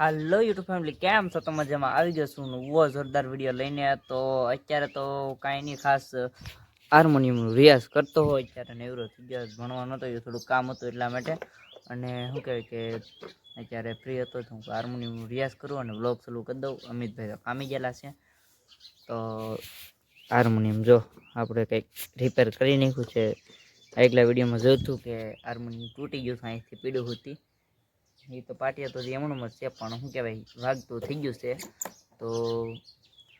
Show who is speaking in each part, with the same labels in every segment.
Speaker 1: હાલો YouTube family કેમ છો? તો મજામાં. આવી છું નવો જોરદાર વીડિયો લઈને. તો અત્યારે તો કાંઈ નહીં ખાસ હાર્મોનિયમનો રિયાઝ કરતો હોય અત્યારે. નેવરો થઈ ગયો. ભણવા નહોતો એ થોડું કામ હતું એટલા માટે. અને શું કહેવાય કે અત્યારે ફ્રી હતો તો હું હાર્મોનિયમનો રિયાઝ કરું અને વ્લોગ ચાલુ કરી દઉં. અમિતભાઈ કામી ગયેલા છે. તો હાર્મોનિયમ જો આપણે કંઈક રિપેર કરી નાખ્યું છે. આગલા વિડીયોમાં જોયું હતું કે હાર્મોનિયમ તૂટી ગયું છે અહીંથી પીડું હતી. એ તો પાટિયા તો એમણું જ છે, પણ શું કહેવાય વાગતું થઈ ગયું છે. તો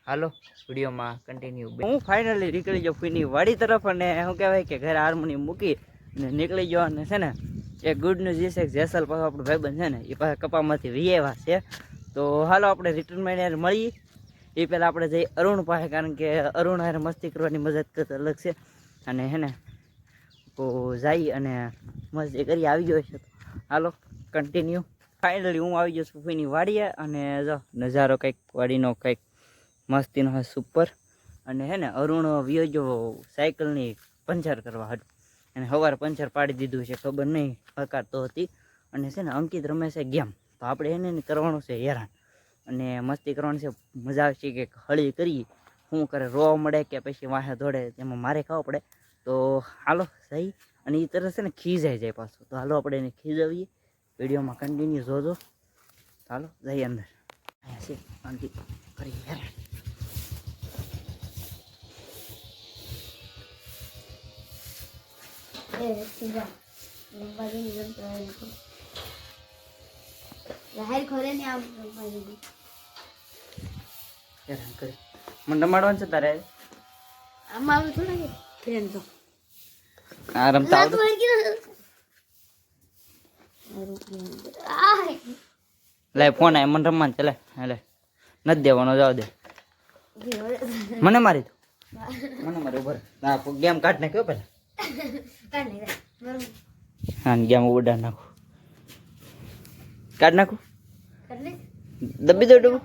Speaker 1: હાલો, વિડીયોમાં કન્ટિન્યુ હું ફાઇનલી નીકળી જાઉં ફીની વાડી તરફ અને શું કહેવાય કે ઘરે હાર્મોનિયમ મૂકી અને નીકળી ગયો અને છે ને, એ ગુડ ન્યૂઝ એ છે કે જેસલ પાછો આપણો ભાઈબંધ છે ને, એ પાસે કપામાંથી વિયેવા છે. તો હાલો, આપણે રિટર્નમાં એને મળીએ. એ પહેલાં આપણે જઈએ અરુણ પાસે, કારણ કે અરુણ હારે મસ્તી કરવાની મજા કરતા અલગ છે. અને હે ને, તો જઈ અને મસ્તી કરી આવી ગયો છે. હાલો. કન્ટિન્યુ ફાઇનલી હું આવી ગયો છું ફઈની વાડીએ અને જો નજારો કંઈક વાડીનો કંઈક મસ્તીનો હોય સુપર અને હે ને, અરુણ વિયો જો સાયકલની પંચર કરવા હતું અને સવારે પંચર પાડી દીધું છે, ખબર નહીં હકારતો હતી. અને છે ને, અંકિત રમે છે ગેમ. તો આપણે એને કરવાનું છે હેરાન. અને મસ્તી કરવાની છે, મજા આવશે કે હળી કરી. શું કરે રોવા મળે કે પછી વાહે દોડે તેમાં મારે ખાવા પડે. તો હાલો, સહી. અને એ તરફ છે ને ખીજાઈ જાય પાછું. તો હાલો, આપણે એને ખીજાવીએ. વિડીયોમાં કન્ટિન્યુ જોજો. ચાલો જઈએ અંદર. અહીંયા છે શાંતિ કરી
Speaker 2: દીધી
Speaker 1: મને રમાડવાનું છે તારે?
Speaker 2: આમાં આવે થોડા કે ફ્રેન્ડ તો.
Speaker 1: આ રમતા આવડે? લે, ફોન આય, મને રમવાનું ચાલે લે નથી દેવાનો, જાવ દે. મને મારી તું મને મારી ઉભર ના ગેમ કાઢ નાખ્યો પેલા હા ગેમ ઉડા નાખું. કાઢ નાખું? દબી દો ડબું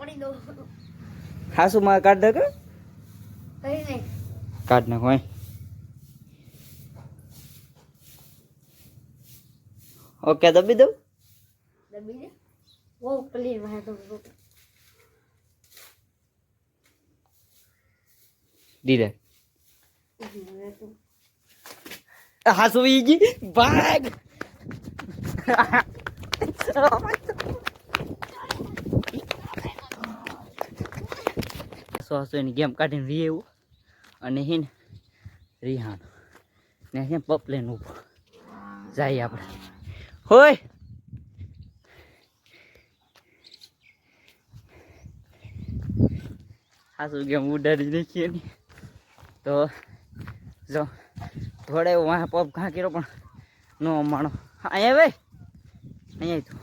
Speaker 1: હાસુ માં કાઢ
Speaker 2: નહીં
Speaker 1: કાઢ નાખો અહીં ઓકે દબી દઉં?
Speaker 2: દબી દે. બહુ ક્લીન વાહ તો.
Speaker 1: દીધે હાસુ ઈ જી ભાગ! સો હસો એની ગેમ કાઢીને રી એવું અને હિન રિહાન ને પપલેન ઉપર જાય આપણે હોય. હાસુ ગેમ ઉડાડી નાખીએ ને તો જો થોડે વાહ પપ ઘા કર્યો પણ નો માણો. અહીંયા ભાઈ અહીંયા તો.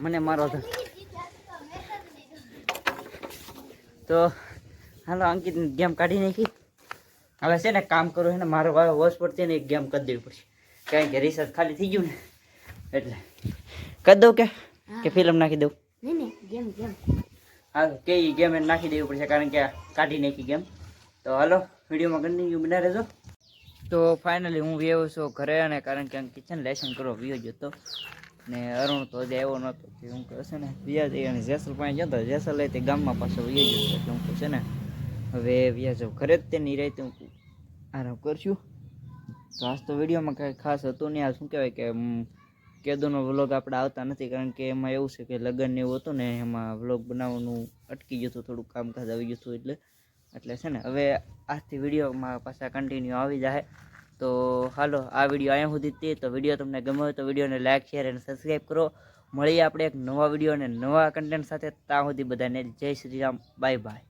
Speaker 1: મને મારો તો હાલો અંકિત ગેમ કાઢી નાખી. હવે છે ને કામ કરું છે ને મારો વોશ પડતી ને એક ગેમ કરી દેવી પડશે. કારણ કે રિસર્ચ ખાલી થઈ ગયું ને એટલે. કરી દઉં કે? કે ફિલ્મ નાખી દઉં? હા કે ઈ ગેમ એને નાખી દેવી પડશે કારણ કે કાઢી નાખી ગેમ. તો હાલો વિડીયોમાં કન્ટિન્યુ બના રહેજો. તો ફાઇનલી હું વ્યવ છું ઘરે અને કારણ કે અંકિત છે ને લેસન કરો વ્યવ જતો ને અરુણ તો હજી આવ્યો નહોતો કે હું કહે છે ને વ્યા જઈ અને જેસલ પાસે જતો જેસલ લઈ તે ગામમાં પાછો વ્યવ જતો એટલે હું કહું છે ને હવે વ્યાજ ખરે જ તે રહી હું આરામ કરશું. તો આજ તો વિડીયોમાં કાંઈ ખાસ હતું નહીં. આ શું કહેવાય કે કેદોનો વ્લોગ આપણે આવતા નથી, કારણ કે એમાં એવું છે કે લગ્ન એવું હતું ને, એમાં વ્લોગ બનાવવાનું અટકી જતું થોડું કામકાજ આવી જતું એટલે. એટલે છે ને, હવે આજથી વિડીયોમાં પાછા કન્ટિન્યુ આવી જાય. તો હાલો, આ વીડિયો અહીંયા સુધી તે. તો વીડિયો તમને ગમ્યો હોય તો વિડીયોને લાઇક શેર અને સબસ્ક્રાઈબ કરો. મળીએ આપણે એક નવા વીડિયો અને નવા કન્ટેન્ટ સાથે. ત્યાં સુધી બધાને જય શ્રી રામ. Bye bye